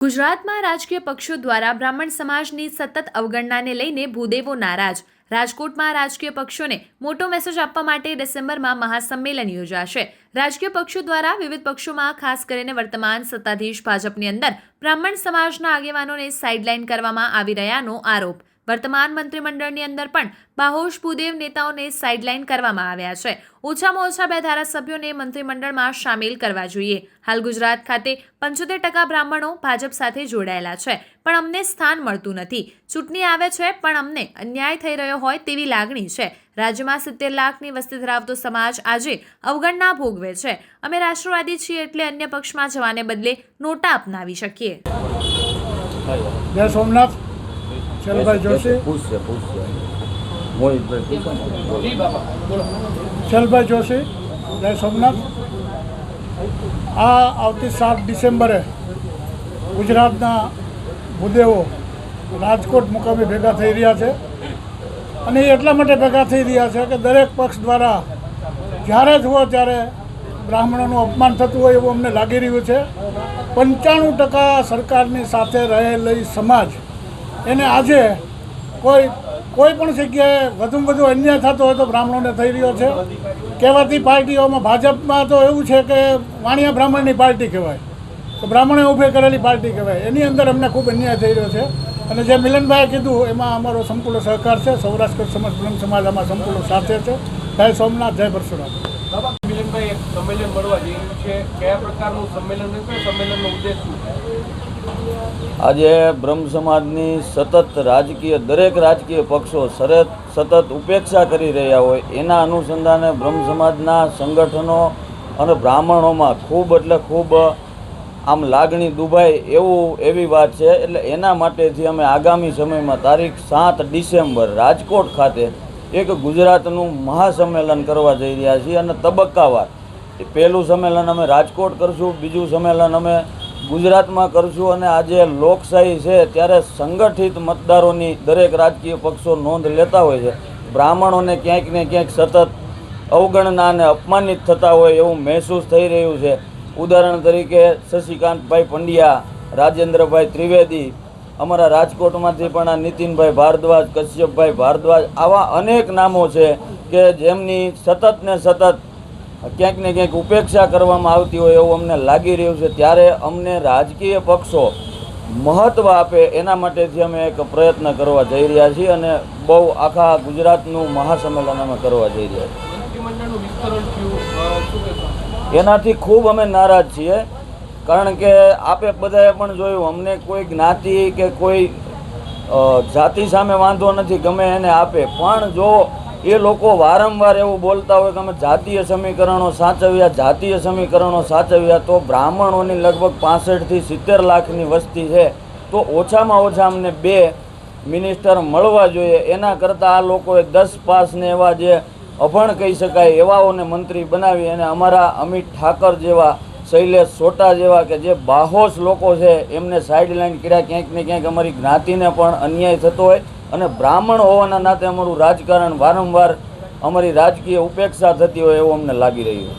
ગુજરાતમાં રાજકીય પક્ષો દ્વારા બ્રાહ્મણ સમાજની સતત અવગણનાને લઈને ભૂદેવો નારાજ. રાજકોટમાં રાજકીય પક્ષોને મોટો મેસેજ આપવા માટે ડિસેમ્બરમાં મહાસંમેલન યોજાશે. રાજકીય પક્ષો દ્વારા વિવિધ પક્ષોમાં, ખાસ કરીને વર્તમાન સત્તાધીશ ભાજપની અંદર, બ્રાહ્મણ સમાજના આગેવાનોને સાઇડલાઇન કરવામાં આવી રહ્યાનો આરોપ. વર્તમાન મંત્રીમંડળની અંદર પણ બાહોશ ભૂદેવ નેતાઓને સાઇડલાઇન કરવામાં આવ્યા છે. ઓછામાં ઓછા બે ધારાસભ્યોને મંત્રીમંડળમાં સામેલ કરવા જોઈએ. હાલ ગુજરાત ખાતે પંચોતેર ટકા બ્રાહ્મણો ભાજપ સાથે જોડાયેલા છે, પણ અમને સ્થાન મળતું નથી. ચૂંટણી આવે છે, પણ અમને અન્યાય થઈ રહ્યો હોય તેવી લાગણી છે. રાજ્યમાં સિત્તેર લાખની વસ્તી ધરાવતો સમાજ આજે અવગણના ભોગવે છે. અમે રાષ્ટ્રવાદી છીએ એટલે અન્ય પક્ષમાં જવાને બદલે નોટા અપનાવી શકીએ. જય સોમનાથ. શૈલભાઈ જોશી? પૂછશે પૂછશે. મોહિતભાઈ પૂછો. શૈલભાઈ જોશી? જય સોમનાથ. આ આવતી સાત ડિસેમ્બરે ગુજરાતના ભૂદેવો રાજકોટ મુકામે ભેગા થઈ રહ્યા છે. અને એ એટલા માટે ભેગા થઈ રહ્યા છે કે દરેક પક્ષ દ્વારા જ્યારે જુઓ ત્યારે બ્રાહ્મણોનું અપમાન થતું હોય એવું અમને લાગી રહ્યું છે. પંચાણું ટકા સરકારની સાથે રહેલી સમાજ એને આજે કોઈ કોઈ પણ જગ્યાએ વધુમાં વધુ અન્યાય થતો હોય તો બ્રાહ્મણોને થઈ રહ્યો છે. કહેવાતી પાર્ટીઓમાં ભાજપમાં તો એવું છે કે વાણિયા બ્રાહ્મણની પાર્ટી કહેવાય. તો બ્રાહ્મણે ઊભી કરેલી પાર્ટી કહેવાય. એની અંદર અમને ખૂબ અન્યાય થઈ રહ્યો છે. અને જે મિલનભાઈએ કીધું, એમાં અમારો સંપૂર્ણ સહકાર છે. સૌરાષ્ટ્ર સમાજ બ્રહ્મ સમાજ આમાં સંપૂર્ણ સાથે છે. જય સોમનાથ, જય પરશુરામ. સંમેલન મળવા જઈ રહ્યું છે? કયા પ્રકારનું સંમેલન રહેશે સંમેલનનો ઉદ્દેશ શું આજે બ્રહ્મ સમાજની સતત રાજકીય, દરેક રાજકીય પક્ષો સરત સતત ઉપેક્ષા કરી રહ્યા હોય, એના અનુસંધાને બ્રહ્મ સમાજના સંગઠનો અને બ્રાહ્મણોમાં ખૂબ એટલે ખૂબ, આમ લાગણી દુભાય એવું, એવી વાત છે. એટલે એના માટેથી અમે આગામી સમયમાં તારીખ સાત ડિસેમ્બર રાજકોટ ખાતે એક ગુજરાતનું મહાસંમેલન કરવા જઈ રહ્યા છીએ અને તબક્કાવાર પહેલું સંમેલન અમે રાજકોટ કરશું, બીજું સંમેલન અમે ગુજરાતમાં કરશું અને આજે લોકશાહી છે ત્યારે સંગઠિત મતદારોની દરેક રાજકીય પક્ષો નોંધ લેતા હોય છે. બ્રાહ્મણોને ક્યાંક ને ક્યાંક સતત અવગણના અને અપમાનિત થતા હોય એવું મહેસૂસ થઈ રહ્યું છે. ઉદાહરણ તરીકે શશિકાંતભાઈ પંડ્યા, રાજેન્દ્રભાઈ ત્રિવેદી, અમારા રાજકોટમાંથી પણ આ નીતિનભાઈ ભારદ્વાજ, કશ્યપભાઈ ભારદ્વાજ, આવા અનેક નામો છે કે જેમની સતત ને સતત ક્યાંક ને ક્યાંક ઉપેક્ષા કરવામાં આવતી હોય એવું અમને લાગી રહ્યું છે. ત્યારે અમને રાજકીય પક્ષો મહત્ત્વ આપે એના માટેથી અમે એક પ્રયત્ન કરવા જઈ રહ્યા છીએ અને બહુ આખા ગુજરાતનું મહાસંમેલન અમે કરવા જઈ રહ્યા છીએ. એનાથી ખૂબ અમે નારાજ છીએ. કારણ કે આપે બધાએ પણ જોયું અમને કોઈ જ્ઞાતિ કે કોઈ જાતિ સામે વાંધો નથી ગમે એને આપે. પણ જો એ લોકો વારંવાર એવું બોલતા હોય કે અમે જાતીય સમીકરણો સાચવ્યા, જાતીય સમીકરણો સાચવ્યા, તો બ્રાહ્મણોની લગભગ પાસઠથી સિત્તેર લાખની વસ્તી છે. તો ઓછામાં ઓછા અમને બે મિનિસ્ટર મળવા જોઈએ. એના કરતાં આ લોકોએ દસ પાસને એવા જે અભણ કહી શકાય એવાઓને મંત્રી બનાવી અને અમારા અમિત ઠાકર જેવા, શૈલેષ સોટા જેવા કે જે બાહોશ લોકો છે, એમને સાઈડ લાઈન કર્યા. ક્યાંક ને ક્યાંક અમારી જ્ઞાતિને પણ અન્યાય થતો હોય. અને બ્રાહ્મણ હોવાના નાતે અમારું રાજકારણ વારંવાર અમારી રાજકીય ઉપેક્ષા થતી હોય એવું અમને લાગી રહ્યું.